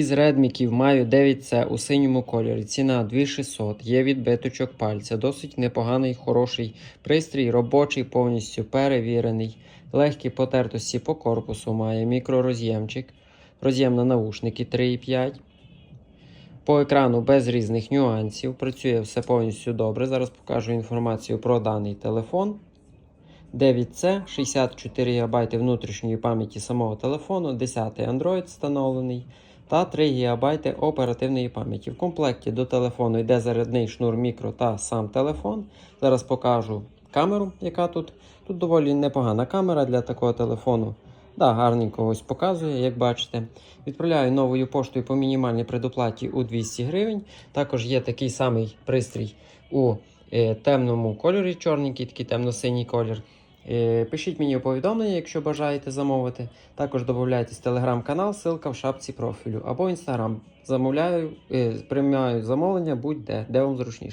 Із редміків маю 9C у синьому кольорі. Ціна 2600. Є відбиточок пальця. Досить непоганий, хороший пристрій, робочий, повністю перевірений. Легкі потертості по корпусу має мікророз'ємчик. Роз'єм на наушники 3,5. По екрану без різних нюансів. Працює все повністю добре. Зараз покажу інформацію про даний телефон. 9C, 64 ГБ внутрішньої пам'яті самого телефону, 10 Android встановлений та 3 ГБ оперативної пам'яті. В комплекті до телефону йде зарядний шнур мікро та сам телефон. Зараз покажу камеру, яка тут. Тут доволі непогана камера для такого телефону. Да, гарненько ось показує, як бачите. Відправляю новою поштою по мінімальній предоплаті у 200 гривень. Також є такий самий пристрій у е, темному кольорі, чорненький, такий темно-синій колір. Е, Пишіть мені у повідомлення, якщо бажаєте замовити. Також додайтесь телеграм-канал, ссылка в шапці профілю або інстаграм. Замовляю, е, приймаю замовлення будь-де, де вам зручніше.